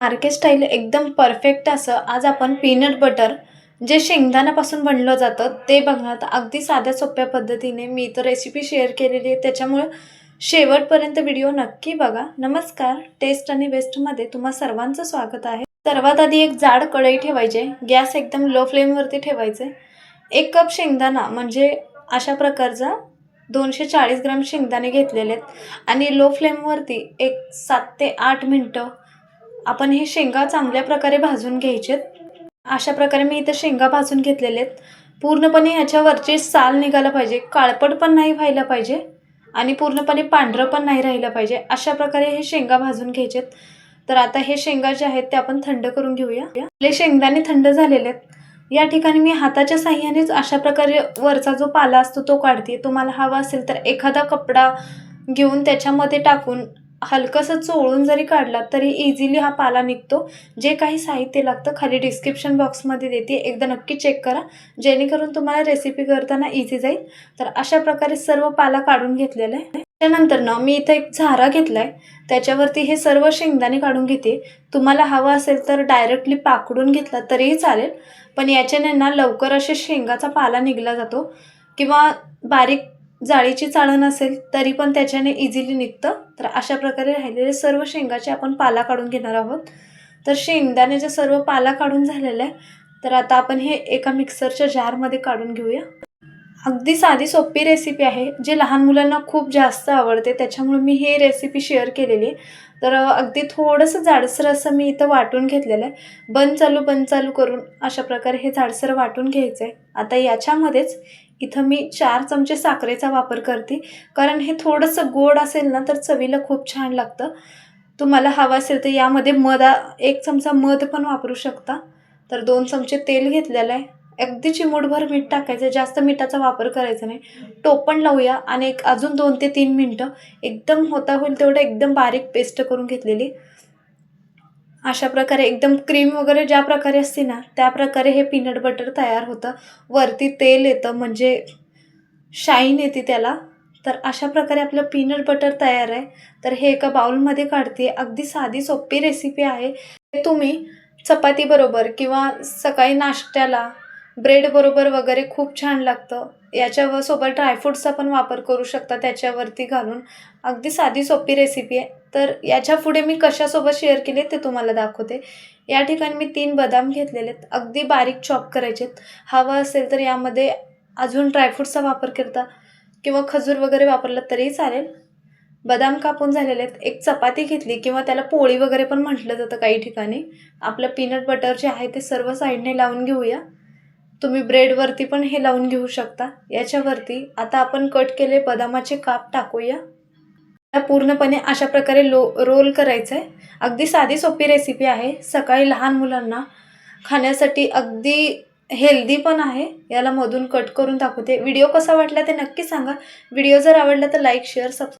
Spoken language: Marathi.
मार्के स्टाईल एकदम परफेक्ट असं आज आपण पीनट बटर जे शेंगदाण्यापासून बनलं जातं ते बघणार अगदी साध्या सोप्या पद्धतीने मी तर रेसिपी शेअर केलेली आहे. त्याच्यामुळं शेवटपर्यंत व्हिडिओ नक्की बघा. नमस्कार. टेस्ट आणि बेस्टमध्ये तुम्हा सर्वांचं स्वागत आहे. सर्वात आधी एक जाड कढई ठेवायचे गॅस एकदम लो फ्लेमवरती ठेवायचे एक कप शेंगदाणा म्हणजे अशा प्रकारचा दोनशे चाळीस ग्राम शेंगदाणे घेतलेले आहेत. आणि लो फ्लेमवरती एक सात ते आठ मिनटं आपण हे शेंगा चांगल्या प्रकारे भाजून घ्यायचेत. अशा प्रकारे मी इथं शेंगा भाजून घेतलेले आहेत. पूर्णपणे ह्याच्यावरचे साल निघाला पाहिजे काळपट पण नाही व्हायला पाहिजे आणि पूर्णपणे पांढरं पण नाही राहिलं पाहिजे. अशा प्रकारे हे शेंगा भाजून घ्यायचेत. तर आता हे शेंगा जे आहेत ते आपण थंड करून घेऊया. आपले शेंगदाणे थंड झालेले आहेत. या ठिकाणी मी हाताच्या साह्यानेच अशा प्रकारे वरचा जो पाला असतो तो काढते. तुम्हाला हवा असेल तर एखादा कपडा घेऊन त्याच्यामध्ये टाकून हलकंसं चोळून जरी काढला तरी इझिली हा पाला निघतो. जे काही साहित्य लागतं खाली डिस्क्रिप्शन बॉक्समध्ये देते. एकदा नक्की चेक करा. जेणेकरून तुम्हाला रेसिपी करताना इझी जाईल. तर अशा प्रकारे सर्व पाला काढून घेतलेला आहे. त्यानंतर ना मी इथं एक झारा घेतला आहे त्याच्यावरती हे सर्व शेंगदाणे काढून घेते. तुम्हाला हवं असेल तर डायरेक्टली पाकडून घेतला तरीही चालेल. पण याच्याने ना लवकर असे शेंगाचा पाला निघला जातो. किंवा बारीक जाळीची चाळण असेल तरी पण त्याच्याने इझिली निघतं. तर अशा प्रकारे राहिलेले सर्व शेंगाचे आपण पाला काढून घेणार आहोत. तर शेंगदाण्याचा सर्व पाला काढून झालेला आहे तर आता आपण हे एका मिक्सरच्या जारमध्ये काढून घेऊया. अगदी साधी सोपी रेसिपी आहे जे लहान मुलांना खूप जास्त आवडते. त्याच्यामुळे मी ही रेसिपी शेअर केलेली आहे. तर अगदी थोडंसं जाडसर असं मी इथं वाटून घेतलेलं आहे. बंद चालू बंद चालू करून अशा प्रकारे हे जाडसर वाटून घ्यायचं आहे आता याच्यामध्येच इथं मी चार चमचे साखरेचा वापर करते. कारण हे थोडंसं गोड असेल ना तर चवीला खूप छान लागतं. तुम्हाला हवं असेल तर यामध्ये मधा एक चमचा मध पण वापरू शकता. तर दोन चमचे तेल घेतलेलं आहे. अगदी चिमूटभर मीठ टाकायचं. जास्त मिठाचा वापर करायचा नाही. टोपण लावूया आणि एक अजून दोन ते तीन मिनटं. एकदम होता होईल तेवढं एकदम बारीक पेस्ट करून घेतलेली. अशा प्रकारे एकदम क्रीम वगैरे ज्या प्रकारे असते ना त्या प्रकारे हे पीनट बटर तयार होतं. वरती तेल येतं म्हणजे शाईन येते त्याला. तर अशा प्रकारे आपलं पीनट बटर तयार आहे. तर हे एका बाउलमध्ये काढते. अगदी साधी सोपी रेसिपी आहे. तुम्ही चपातीबरोबर किंवा सकाळी नाश्त्याला ब्रेडबरोबर वगैरे खूप छान लागतं. याच्यावर सोबत ड्रायफ्रूट्सचा पण वापर करू शकता त्याच्यावरती घालून. अगदी साधी सोपी रेसिपी आहे. तर याच्यापुढे मी कशासोबत शेअर केले ते तुम्हाला दाखवते. या ठिकाणी मी तीन बदाम घेतलेले आहेत. अगदी बारीक चॉप करायचे आहेत. हवं असेल तर यामध्ये अजून ड्रायफ्रूटचा वापर करता किंवा खजूर वगैरे वापरला तरीही चालेल. बदाम कापून झालेले आहेत. एक चपाती घेतली किंवा त्याला पोळी वगैरे पण म्हटलं जातं काही ठिकाणी. आपलं पीनट बटर जे आहे ते सर्व साईडने लावून घेऊया. तुम्ही ब्रेडवरती पण हे लावून घेऊ शकता. याच्यावरती आता आपण कट केले बदामाचे काप टाकूया. पूर्णपणे अशा प्रकारे लो रोल करायचं आहे अगदी साधी सोपी रेसिपी आहे. सकाळी लहान मुलांना खाण्यासाठी अगदी हेल्दी पण आहे. याला मधून कट करून दाखवते व्हिडिओ कसा वाटला ते नक्की सांगा. व्हिडिओ जर आवडला तर लाईक शेअर सबस्क्राईब